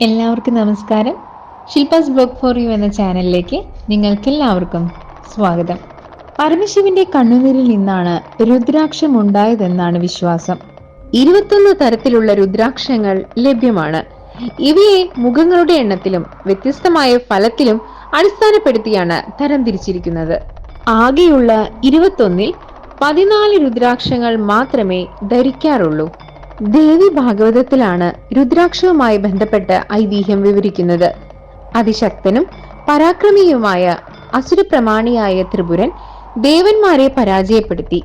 എല്ലാവർക്കും നമസ്കാരം. Shilpa's blog for you എന്ന ചാനലിലേക്ക് നിങ്ങൾക്കെല്ലാവർക്കും സ്വാഗതം. പരമശിവന്റെ കണ്ണുനീരിൽ നിന്നാണ് രുദ്രാക്ഷം ഉണ്ടായതെന്നാണ് വിശ്വാസം. ഇരുപത്തൊന്ന് തരത്തിലുള്ള രുദ്രാക്ഷങ്ങൾ ലഭ്യമാണ്. ഇവയെ മുഖങ്ങളുടെ എണ്ണത്തിലും വ്യത്യസ്തമായ ഫലത്തിലും അടിസ്ഥാനപ്പെടുത്തിയാണ് തരംതിരിച്ചിരിക്കുന്നത് ആകെയുള്ള ഇരുപത്തൊന്നിൽ പതിനാല് രുദ്രാക്ഷങ്ങൾ മാത്രമേ ധരിക്കാറുള്ളൂ. ദേവി ഭാഗവതത്തിലാണ് രുദ്രാക്ഷവുമായി ബന്ധപ്പെട്ട് ഐതിഹ്യം വിവരിക്കുന്നത്. അതിശക്തനും പരാക്രമിയുമായ അസുരപ്രമാണിയായ ത്രിപുരൻ ദേവന്മാരെ പരാജയപ്പെടുത്തി.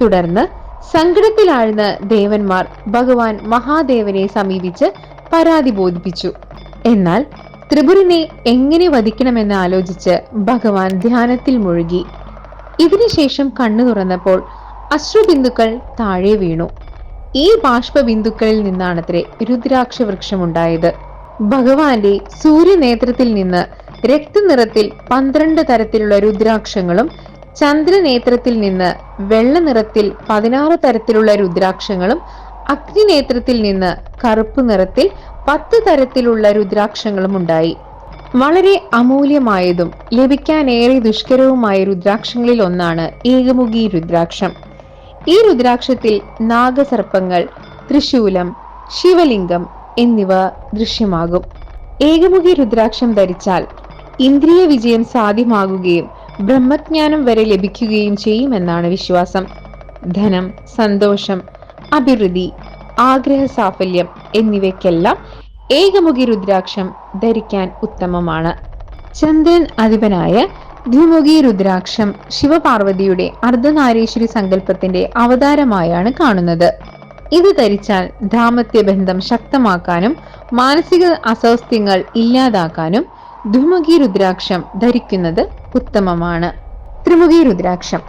തുടർന്ന് സങ്കടത്തിലാഴ്ന്ന ദേവന്മാർ ഭഗവാൻ മഹാദേവനെ സമീപിച്ച് പരാതി ബോധിപ്പിച്ചു. എന്നാൽ ത്രിപുരനെ എങ്ങനെ വധിക്കണമെന്ന് ആലോചിച്ച് ഭഗവാൻ ധ്യാനത്തിൽ മുഴുകി. ഇതിനുശേഷം കണ്ണു തുറന്നപ്പോൾ അശ്രുബിന്ദുക്കൾ താഴെ വീണു. ഈ ബാഷ്പബിന്ദുക്കളിൽ നിന്നാണത്രേ രുദ്രാക്ഷ വൃക്ഷമുണ്ടായത് ഭഗവാന്റെ സൂര്യനേത്രത്തിൽ നിന്ന് രക്തനിറത്തിൽ പന്ത്രണ്ട് തരത്തിലുള്ള രുദ്രാക്ഷങ്ങളും ചന്ദ്രനേത്രത്തിൽ നിന്ന് വെള്ള നിറത്തിൽ പതിനാറ് തരത്തിലുള്ള രുദ്രാക്ഷങ്ങളും അഗ്നിനേത്രത്തിൽ നിന്ന് കറുപ്പ് നിറത്തിൽ പത്ത് തരത്തിലുള്ള രുദ്രാക്ഷങ്ങളും ഉണ്ടായി. വളരെ അമൂല്യമായതും ലഭിക്കാനേറെ ദുഷ്കരവുമായ രുദ്രാക്ഷങ്ങളിൽ ഒന്നാണ് ഏകമുഖി രുദ്രാക്ഷം. ഈ രുദ്രാക്ഷത്തിൽ നാഗസർപ്പങ്ങൾ ത്രിശൂലം ശിവലിംഗം എന്നിവ ദൃശ്യമാകും. ഏകമുഖി രുദ്രാക്ഷം ധരിച്ചാൽ ഇന്ദ്രിയ വിജയം സാധ്യമാകുകയും ബ്രഹ്മജ്ഞാനം വരെ ലഭിക്കുകയും ചെയ്യുമെന്നാണ് വിശ്വാസം. ധനം സന്തോഷം അഭിവൃദ്ധി ആഗ്രഹ സാഫല്യം എന്നിവയ്ക്കെല്ലാം ഏകമുഖി രുദ്രാക്ഷം ധരിക്കാൻ ഉത്തമമാണ്. ചന്ദ്രൻ അധിപനായ ദ്വിമുഖി രുദ്രാക്ഷം ശിവപാർവതിയുടെ അർദ്ധനാരീശ്വരി സങ്കല്പത്തിന്റെ അവതാരമായാണ് കാണുന്നത്. ഇത് ധരിച്ചാൽ ബന്ധം ശക്തമാക്കാനും മാനസിക അസ്വസ്ഥ്യങ്ങൾ ഇല്ലാതാക്കാനും ദ്വിമുഖി രുദ്രാക്ഷം ധരിക്കുന്നത് ഉത്തമമാണ്. ത്രിമുഖി രുദ്രാക്ഷം.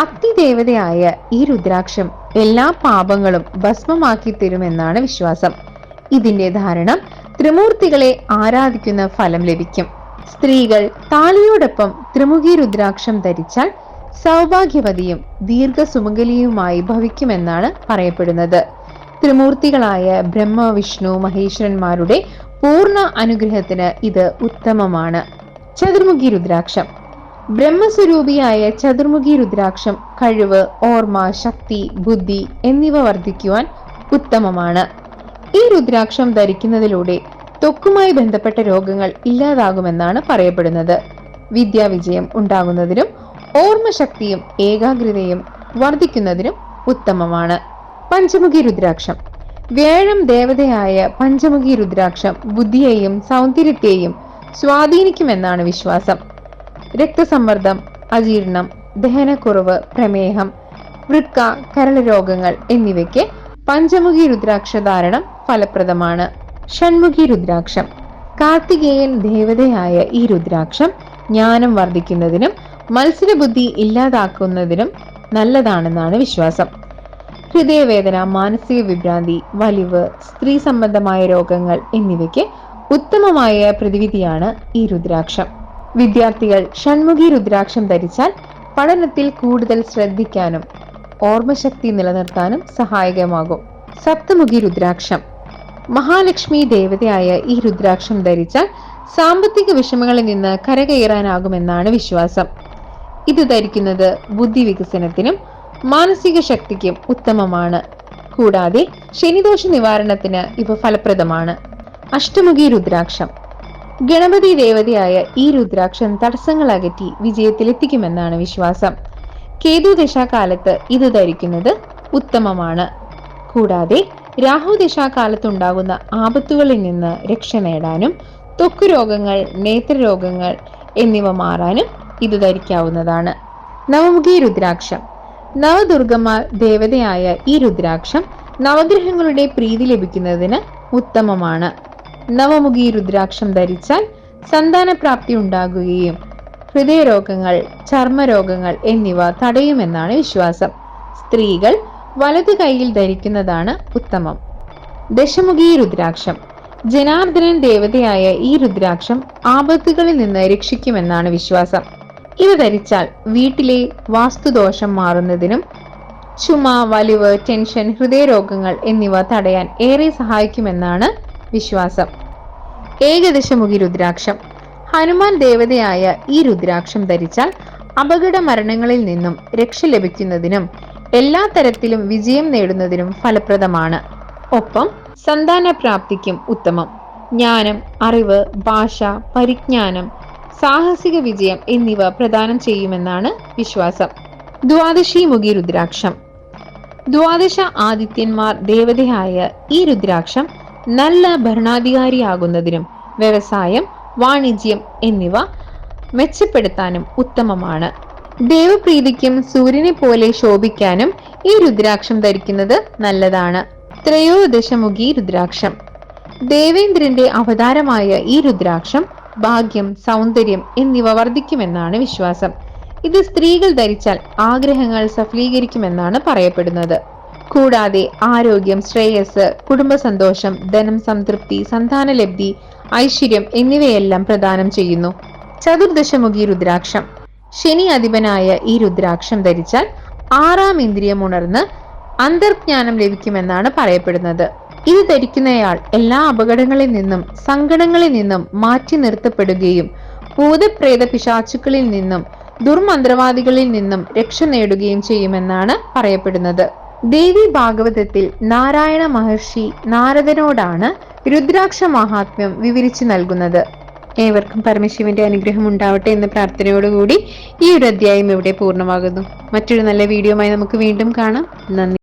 അഗ്നിദേവതയായ ഈ രുദ്രാക്ഷം എല്ലാ പാപങ്ങളും ഭസ്മമാക്കി തരുമെന്നാണ് വിശ്വാസം. ഇതിന്റെ ധാരണം ത്രിമൂർത്തികളെ ആരാധിക്കുന്ന ഫലം ലഭിക്കും. സ്ത്രീകൾ താളിയോടൊപ്പം ത്രിമുഖി രുദ്രാക്ഷം ധരിച്ചാൽ സൗഭാഗ്യവതിയും ദീർഘസുമംഗലിയുമായി ഭവിക്കുമെന്നാണ് പറയപ്പെടുന്നത്. ത്രിമൂർത്തികളായ ബ്രഹ്മ വിഷ്ണു മഹേശ്വരന്മാരുടെ പൂർണ അനുഗ്രഹത്തിന് ഇത് ഉത്തമമാണ്. ചതുർമുഖി രുദ്രാക്ഷം. ബ്രഹ്മസ്വരൂപിയായ ചതുർമുഖി രുദ്രാക്ഷം കഴിവ് ഓർമ്മ ശക്തി ബുദ്ധി എന്നിവ വർദ്ധിക്കുവാൻ ഉത്തമമാണ്. ഈ രുദ്രാക്ഷം ധരിക്കുന്നതിലൂടെ ത്വക്കുമായി ബന്ധപ്പെട്ട രോഗങ്ങൾ ഇല്ലാതാകുമെന്നാണ് പറയപ്പെടുന്നത്. വിദ്യാവിജയം ഉണ്ടാകുന്നതിനും ഓർമ്മശക്തിയും ഏകാഗ്രതയും വർദ്ധിക്കുന്നതിനും ഉത്തമമാണ്. പഞ്ചമുഖി രുദ്രാക്ഷം. വ്യാഴം ദേവതയായ പഞ്ചമുഖി രുദ്രാക്ഷം ബുദ്ധിയെയും സൗന്ദര്യത്തെയും സ്വാധീനിക്കുമെന്നാണ് വിശ്വാസം. രക്തസമ്മർദ്ദം അജീർണം ദഹനക്കുറവ് പ്രമേഹം വൃക്ക കരൾ രോഗങ്ങൾ എന്നിവയ്ക്ക് പഞ്ചമുഖി രുദ്രാക്ഷ ധാരണം ഫലപ്രദമാണ്. ഷൺമുഖി രുദ്രാക്ഷം. കാർത്തികേയൻ ദേവതയായ ഈ രുദ്രാക്ഷം ജ്ഞാനം വർദ്ധിക്കുന്നതിനും മത്സരബുദ്ധി ഇല്ലാതാക്കുന്നതിനും നല്ലതാണെന്നാണ് വിശ്വാസം. ഹൃദയവേദന മാനസിക വിഭ്രാന്തി വലിവ് സ്ത്രീ സംബന്ധമായ രോഗങ്ങൾ എന്നിവയ്ക്ക് ഉത്തമമായ പ്രതിവിധിയാണ് ഈ രുദ്രാക്ഷം. വിദ്യാർത്ഥികൾ ഷൺമുഖി രുദ്രാക്ഷം ധരിച്ചാൽ പഠനത്തിൽ കൂടുതൽ ശ്രദ്ധിക്കാനും ഓർമ്മശക്തി നിലനിർത്താനും സഹായകമാകും. സപ്തമുഖി രുദ്രാക്ഷം മഹാലക്ഷ്മി ദേവതയായ ഈ രുദ്രാക്ഷം ധരിച്ചാൽ സാമ്പത്തിക വിഷമങ്ങളിൽ നിന്ന് കരകയറാനാകുമെന്നാണ് വിശ്വാസം. ഇത് ധരിക്കുന്നത് ബുദ്ധി വികസനത്തിനും മാനസിക ശക്തിക്കും ഉത്തമമാണ്. കൂടാതെ ശനിദോഷ നിവാരണത്തിന് ഇവ ഫലപ്രദമാണ്. അഷ്ടമുഖി രുദ്രാക്ഷം. ഗണപതി ദേവതയായ ഈ രുദ്രാക്ഷം തടസ്സങ്ങൾ അകറ്റി വിജയത്തിലെത്തിക്കുമെന്നാണ് വിശ്വാസം. കേതു ദശാകാലത്ത് ഇത് ധരിക്കുന്നത് ഉത്തമമാണ്. കൂടാതെ രാഹു ദശാകാലത്തുണ്ടാകുന്ന ആപത്തുകളിൽ നിന്ന് രക്ഷ നേടാനും ത്വക്ക് രോഗങ്ങൾ നേത്രരോഗങ്ങൾ എന്നിവ മാറാനും ഇത് ധരിക്കാവുന്നതാണ്. നവമുഖി രുദ്രാക്ഷം. നവദുർഗമ്മ ദേവതയായ ഈ രുദ്രാക്ഷം നവഗ്രഹങ്ങളുടെ പ്രീതി ലഭിക്കുന്നതിന് ഉത്തമമാണ്. നവമുഖി രുദ്രാക്ഷം ധരിച്ചാൽ സന്താനപ്രാപ്തി ഉണ്ടാകുകയും ഹൃദയരോഗങ്ങൾ ചർമ്മരോഗങ്ങൾ എന്നിവ തടയുമെന്നാണ് വിശ്വാസം. സ്ത്രീകൾ വലതു കൈയിൽ ധരിക്കുന്നതാണ് ഉത്തമം. ദശമുഖി രുദ്രാക്ഷം. ജനാർദ്ദനൻ ദേവതയായ ഈ രുദ്രാക്ഷം ആപത്തുകളിൽ നിന്ന് രക്ഷിക്കുമെന്നാണ് വിശ്വാസം. ഇത് ധരിച്ചാൽ വീട്ടിലെ വാസ്തുദോഷം മാറുന്നതിനും ചുമ വലിവ് ടെൻഷൻ ഹൃദയരോഗങ്ങൾ എന്നിവ തടയാൻ ഏറെ സഹായിക്കുമെന്നാണ് വിശ്വാസം. ഏകദശമുഖി രുദ്രാക്ഷം. ഹനുമാൻ ദേവതയായ ഈ രുദ്രാക്ഷം ധരിച്ചാൽ അപകട മരണങ്ങളിൽ നിന്നും രക്ഷ ലഭിക്കുന്നതിനും എല്ലാ തരത്തിലും വിജയം നേടുന്നതിനും ഫലപ്രദമാണ്. ഒപ്പം സന്താന പ്രാപ്തിക്കും ഉത്തമം. ജ്ഞാനം അറിവ് ഭാഷ പരിജ്ഞാനം സാഹസിക വിജയം എന്നിവ പ്രദാനം ചെയ്യുമെന്നാണ് വിശ്വാസം. ദ്വാദശി മുഖി രുദ്രാക്ഷം. ദ്വാദശ ആദിത്യന്മാർ ദേവതയായ ഈ രുദ്രാക്ഷം നല്ല ഭരണാധികാരിയാകുന്നതിനും വ്യവസായം വാണിജ്യം എന്നിവ മെച്ചപ്പെടുത്താനും ഉത്തമമാണ്. ദേവപ്രീതിക്കും സൂര്യനെ പോലെ ശോഭിക്കാനും ഈ രുദ്രാക്ഷം ധരിക്കുന്നത് നല്ലതാണ്. ത്രയോദശമുഖി രുദ്രാക്ഷം. ദേവേന്ദ്രന്റെ അവതാരമായ ഈ രുദ്രാക്ഷം ഭാഗ്യം സൗന്ദര്യം എന്നിവ വർദ്ധിക്കുമെന്നാണ് വിശ്വാസം. ഇത് സ്ത്രീകൾ ധരിച്ചാൽ ആഗ്രഹങ്ങൾ സഫലീകരിക്കുമെന്നാണ് പറയപ്പെടുന്നത്. കൂടാതെ ആരോഗ്യം ശ്രേയസ് കുടുംബ സന്തോഷം ധനം സംതൃപ്തി സന്താനലബ്ധി ഐശ്വര്യം എന്നിവയെല്ലാം പ്രദാനം ചെയ്യുന്നു. ചതുർദശമുഖി രുദ്രാക്ഷം. ശനി അധിപനായ ഈ രുദ്രാക്ഷം ധരിച്ചാൽ ആറാം ഇന്ദ്രിയം ഉണർന്ന് അന്തർജ്ഞാനം ലഭിക്കുമെന്നാണ് പറയപ്പെടുന്നത്. ഇത് ധരിക്കുന്നയാൾ എല്ലാ അപകടങ്ങളിൽ നിന്നും സങ്കടങ്ങളിൽ നിന്നും മാറ്റി നിർത്തപ്പെടുകയും ഭൂതപ്രേത പിശാചുക്കളിൽ നിന്നും ദുർമന്ത്രവാദികളിൽ നിന്നും രക്ഷ നേടുകയും ചെയ്യുമെന്നാണ് പറയപ്പെടുന്നത്. ദേവി ഭാഗവതത്തിൽ നാരായണ മഹർഷി നാരദനോടാണ് രുദ്രാക്ഷ മഹാത്മ്യം വിവരിച്ചു നൽകുന്നത്. ഏവർക്കും പരമശിവന്റെ അനുഗ്രഹം ഉണ്ടാവട്ടെ എന്ന പ്രാർത്ഥനയോടുകൂടി ഈ ഒരു അധ്യായം ഇവിടെ പൂർണമാകുന്നു. മറ്റൊരു നല്ല വീഡിയോമായി നമുക്ക് വീണ്ടും കാണാം. നന്ദി.